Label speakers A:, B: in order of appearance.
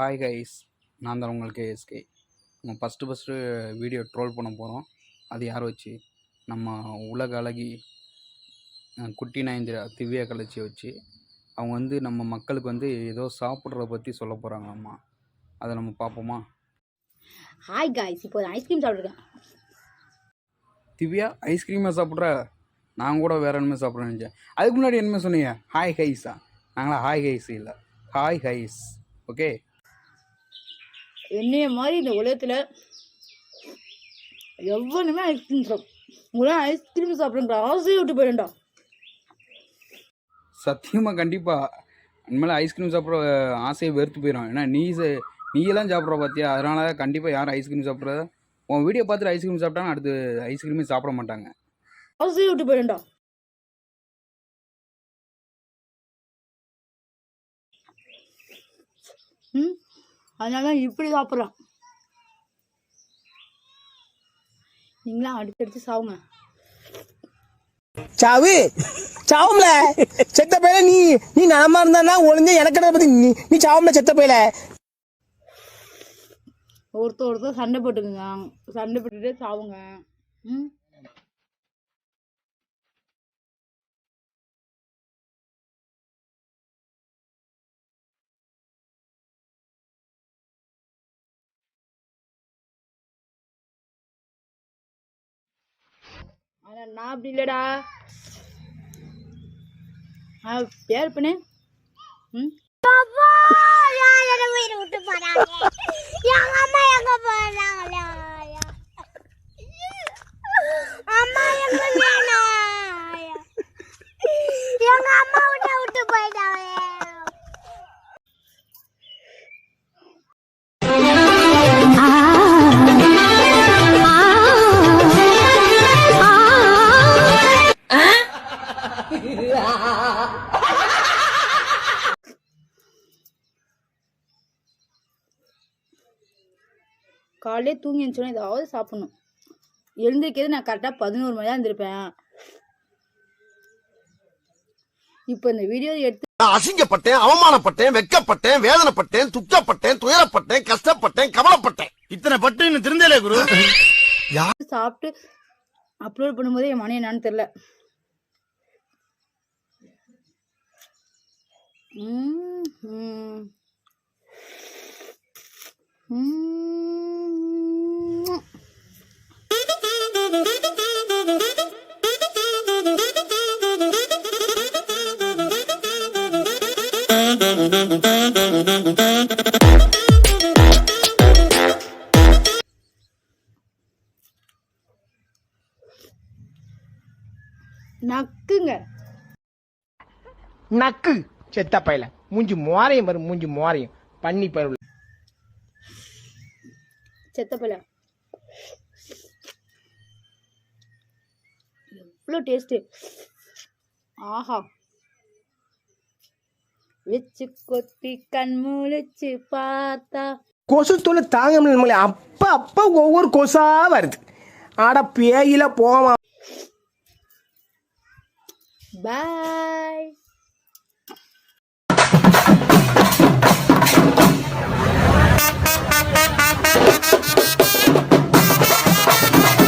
A: Hi guys நான் தான் உங்களுக்கு எஸ்கே நம்ம ஃபஸ்ட்டு ஃபஸ்ட்டு வீடியோ ட்ரோல் பண்ண போகிறோம் அது யார் வச்சு? நம்ம உலக அழகி குட்டி நயந்திரா திவ்யா கலச்சியை வச்சு. அவங்க வந்து நம்ம மக்களுக்கு வந்து ஏதோ சாப்பிட்றத பற்றி சொல்ல போகிறாங்கம்மா அதை நம்ம பார்ப்போமா?
B: ஹாய் காய்ஸ் இப்போ ஐஸ்கிரீம் சாப்பிட்ருக்கேன்
A: திவ்யா ஐஸ்கிரீமாக சாப்பிட்ற? நான் கூட வேறு என்னமே சாப்பிட்றேன்னு நினச்சேன். அதுக்கு முன்னாடி என்னமே சொன்னீங்க? ஹாய் ஹைஸா நாங்களா ஹாய் ஹைஸ் இல்லை. ஹாய் ஹைஸ் ஓகே
B: என்னைய மாதிரி இந்த உலகத்தில் எவ்வளவுமே ஐஸ்கிரீம் சாப்பிடும் உங்களை ஐஸ்கிரீம் சாப்பிடுங்கிற ஆசையை விட்டு போயிடண்டா
A: சத்தியமாக கண்டிப்பாக இனிமேல் ஐஸ்கிரீம் சாப்பிட்ற ஆசையை வெறுத்து போயிடும் ஏன்னா நீ நீயெல்லாம் சாப்பிட்ற பார்த்தியா அதனால கண்டிப்பாக யாரும் ஐஸ்கிரீம் சாப்பிட்றத உன் வீடியோ பார்த்துட்டு ஐஸ்கிரீம் சாப்பிட்டாங்க அடுத்து ஐஸ்கிரீமே சாப்பிட மாட்டாங்க.
B: ஆசையை விட்டு போயிடண்டா ம்? அதனால தான் இப்படி சாப்பிட்றான் நீங்களாம் அடுத்தடுத்து சாவுங்க.
C: சாவு சாவும்ல. செத்த பையல நீ நீ நலமா இருந்தானா ஒளிஞ்ச எனக்கு பத்தி நீ நீ சாவும்ல செத்த பையல.
B: ஒருத்தர் ஒருத்தர் சண்டை போட்டுக்குங்க. சண்டை போட்டுட்டு சாவுங்க. ம்? ஆனா நான் அப்படி இல்லடா. ஆ பேர் பண்ணு? ம்?
D: விட்டு போறாங்க? எங்க அம்மா எங்க போறாங்க?
B: காலையிலே தூங்கி எழுந்தோடனே ஏதாவது சாப்பிடணும். எழுந்திருக்கிறது நான் கரெக்டாக பதினோரு மணி தான் இருந்திருப்பேன் இப்போ இந்த வீடியோ எடுத்து
E: அசிங்கப்பட்டேன் அவமானப்பட்டேன் வெக்கப்பட்டேன் வேதனைப்பட்டேன் துக்கப்பட்டேன் துயரப்பட்டேன் கஷ்டப்பட்டேன் கவலைப்பட்டேன். இத்தனை பட்டு இன்னும் திருந்தலே குரு.
B: சாப்பிட்டு அப்லோட் பண்ணும்போது என் மணி என்னன்னு தெரில ம். ம். நக்குங்க.
F: நக்கு. செத்த பையல. மூஞ்சி மோரையும் பாரு மூஞ்சி மோரையும் பண்ணி பாரு.
B: செத்தப்பல எவ்வளோ டேஸ்ட்டு ஆஹா. வச்சு கொத்தி கண் முழிச்சு பார்த்தா
C: கொசு தொலை தாங்க முடியல அப்ப அப்ப ஒவ்வொரு கொசா வருது ஆட பேயில போவான்
B: பாய்